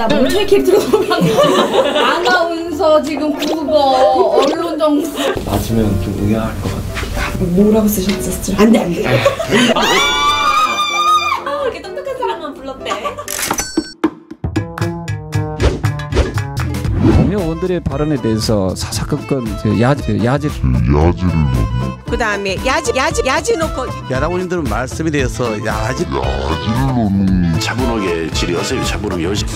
나 멍청이 캐릭터로 보면 아나운서 지금 국어 언론 정보 맞으면 좀 의아할 것 같아. 뭐라고 쓰셨었죠? 안돼 안돼. 동료원들의 발언에 대해서 사사건건 저 야, 저 야지 그 다음에 야지 야지 야지 놓고 여러분들은 말씀에 대해서 야지 차분하게 질의하세요. 차분하게 열심.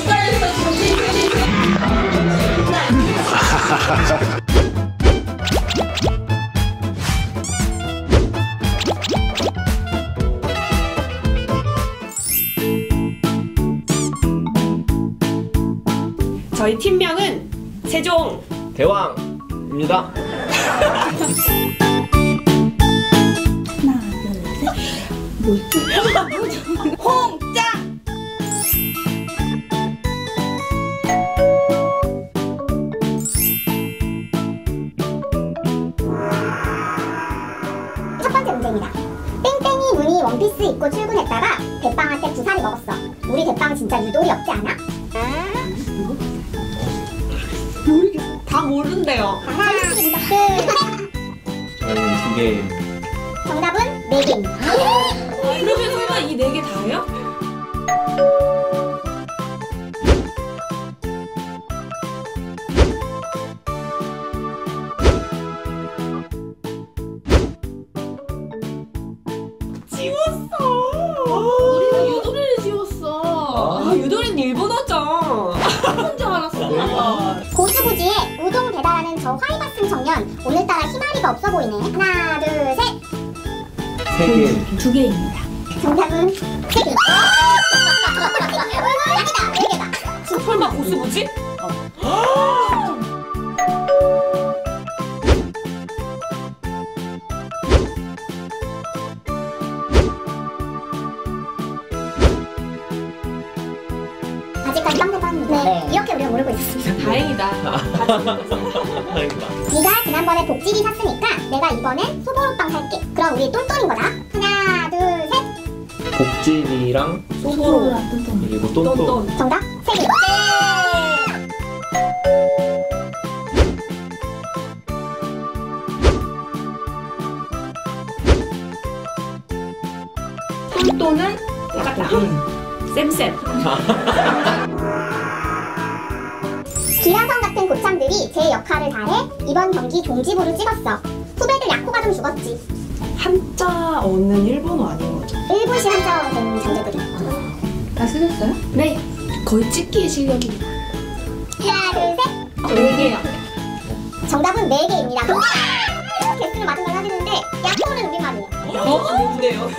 저희 팀명은 세종. 대왕입니다. 홍짱 첫 번째 문제입니다. 땡땡이 문이 원피스 입고 출근했다가 대빵한테 부산이 먹었어. 우리 대빵 진짜 유도리 없지 않아? 다 모른대요. 하나, 둘, 셋. 저희는 두 개. 정답은 네개 화이바슨 청년 오늘따라 희마리가 없어 보이네. 하나, 둘, 셋. 세 개. 두 개입니다 정답은 세 개. 아니다, 네 개다. 설마 고수부지? 아 직까지 빵대빵입니다. 네. 이렇게 우리가 모르고 있었습니다. 다행이다. 다행이다. 네가 지난번에 복지기 샀으니까 내가 이번엔 소보로빵 살게. 그럼 우리 똘똘인 거다. 하나, 둘, 셋. 복진이랑 소보로. 그리고. 똔똔. 정답 세 개. 똔똔은 똑같다. 쌤쌤. 같은 고참들이 제 역할을 다해 이번 경기 종지부를 찍었어. 후배들 약호가 좀 죽었지. 한자 어는 일본어 아닌 거죠? 일본식 한자어로 된 전제들이. 다 쓰셨어요? 네 거의 찍기의 실력입니다 하나, 둘, 셋. 네 개야. 정답은 네 개입니다. 개수를 맞은 걸 하시는데 약호는 우리말이에요. 어? 뭔데요?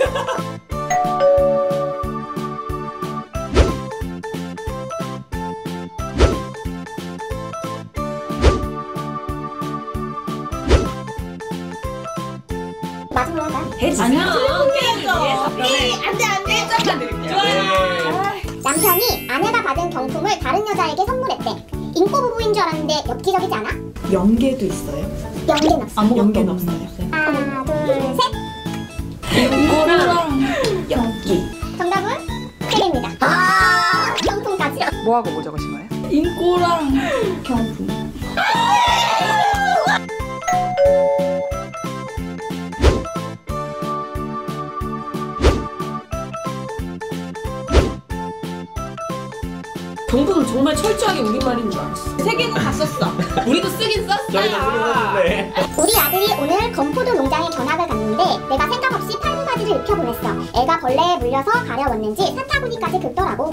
아니야. 게임이죠. 안돼 안돼. 점만 드릴게요. 좋아요. 남편이 아내가 받은 경품을 다른 여자에게 선물했대. 인꼬 부부인 줄 알았는데 엽기적이지 않아? 연계도 있어요. 연계는 없어. 아무것도 연계는 없어요 하나, 둘, 셋. 이거랑 연기. 정답은 세 개입니다. 아, 경품까지. 뭐하고 뭐 적으신 거예요? 인꼬랑 철저하게 우리말인 줄 알았어. 세 개는 다 썼어. 우리도 쓰긴. 저희도 쓰는데. 우리 아들이 오늘 건포도 농장에 견학을 갔는데 내가 생각 없이 팔부 바지를 입혀보냈어. 애가 벌레에 물려서 가려웠는지 사타구니까지 긁더라고.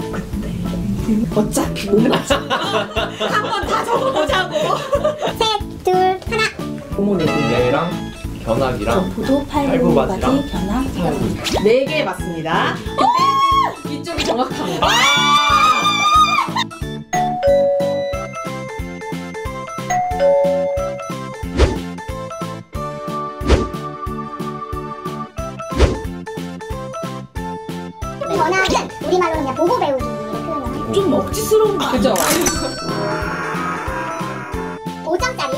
어차피 못 맞춰. 한번 다 적어보자고. 셋, 둘, 하나. 내랑 견학이랑 보도 팔부 팔부 바지랑 바지 견학 사타구니. 네개 맞습니다. 근데 이쪽이 정확합니다. 억지스러운 거 그죠? 5점짜리.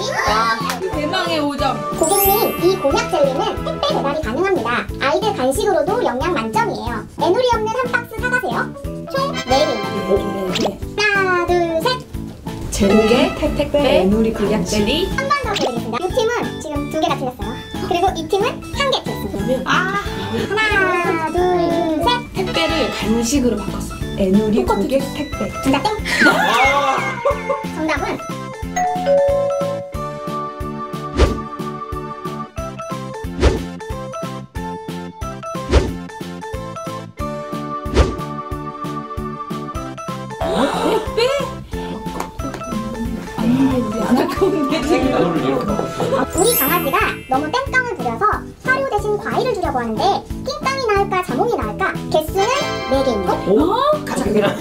대망의 5점 고객님, 이 곤약 젤리는 택배 배달이 가능합니다. 아이들 간식으로도 영양 만점이에요. 애누리 없는 한 박스 사가세요. 총 4개입니다. 네, 네. 하나, 둘, 제공개, 택배, 애누리, 간식들이 한번더 보여드리겠습니다. 이 팀은 지금 두 개가 틀렸어요. 그리고 이 팀은 한 개 틀렸습니다. 아 하나, 둘, 셋. 택배를 간식으로 바꿨어. 애누리 고객 택배. 정답 땡. 정답은. 이거를 이렇게 바꿨어. 우리 강아지가 너무 땡깡을 부려서 사료 대신 과일을 주려고 하는데 띵땅이 나을까 자몽이 나을까 개수는 4개입니다. 가자 그냥.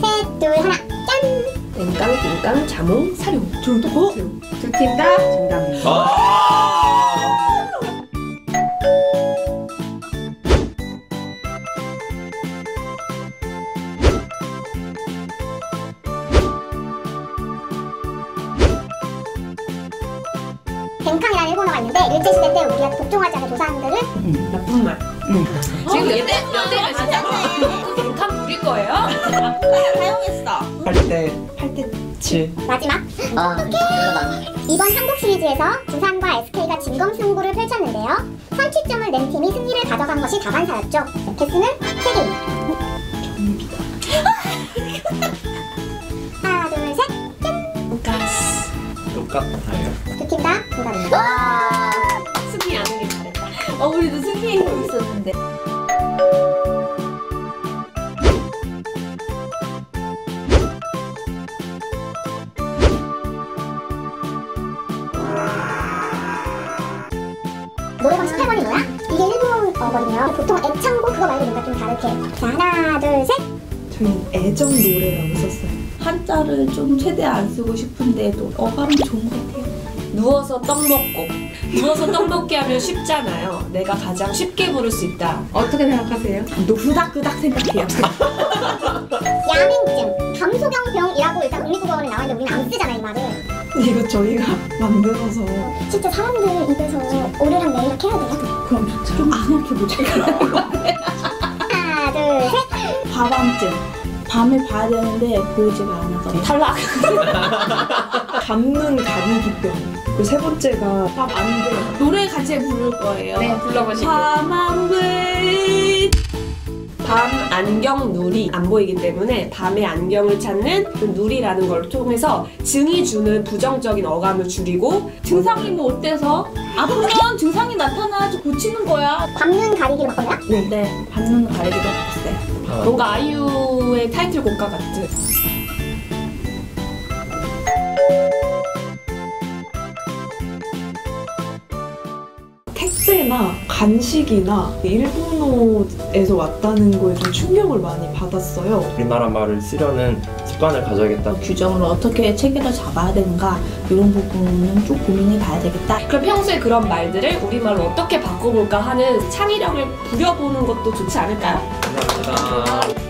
셋, 둘, 하나, 짠! 땡깡, 띵깡, 자몽, 사료. 저도 어? 두팀다 정답입니다. 아. 뱅캉이라는 일본어가 있는데 일제시대 때 우리가 복종하지 않은 조상들을 나쁜 말. 지금? 몇 대가 진짜? 땡깡 부릴 거예요? 사용했어. 8대 8대 7. 마지막 이번 한국 시리즈에서 두산과 SK가 진검 승부를 펼쳤는데요. 선취점을 낸 팀이 승리를 가져간 것이 다반사였죠. 개수는 3개입니다. 하나, 둘, 셋. 가스. 똑같아요. 두팀다 정답입니다. 승리 안 하길 잘했다. 어 우리도 있었는데. 노래방 18번이 뭐야? 이게 일본어거든요. 보통 애창곡 그거 말고 뭔가 좀 다르게. 자, 하나, 둘, 셋. 저희는 애정 노래라고 썼어요. 한자를 좀 최대한 안 쓰고 싶은데 도 어감이 좋은 것 같아요. 누워서 떡 먹고. 누워서 떡 먹기 하면 쉽잖아요. 내가 가장 쉽게 부를 수 있다. 어떻게 생각하세요? 너 후닥후닥 생각해요. 야맹증, 감소경병이라고 일단 국립국어원에 나와 있는데 우리는 안 쓰잖아 이 말을. 이거 저희가 만들어서 진짜 사람들 입에서 오르락 내리락 해야 돼요. 그럼 좋죠. 좀 생각해보자. 하나, 둘, 셋. 밤함증. 밤에 봐야 되는데 보이지가 않아서 탈락. 감눈 가리기병. 그리고 세 번째가 밥안 돼. 노래 같이 부를 거예요. 네, 불러보시고. 밤함을 밤 안경 누리 안 보이기 때문에 밤에 안경을 찾는 그 누리라는 걸 통해서 증이 주는 부정적인 어감을 줄이고 증상이 뭐 어때서? 아프면 증상이 나타나야지 고치는 거야. 밤눈 가리기로 바꿔요? 네, 받는 가리기도 봤어요. 아, 뭔가 아이유의 타이틀곡과 같은 택배나 간식이나 일본어에서 왔다는 거에 좀 충격을 많이 받았어요. 우리나라 말을 쓰려는 습관을 가져야겠다. 규정을 어떻게 체계를 잡아야 되는가 이런 부분은 좀 고민해 봐야 되겠다. 그럼 평소에 그런 말들을 우리말로 어떻게 바꿔볼까 하는 창의력을 부려보는 것도 좋지 않을까요? 감사합니다.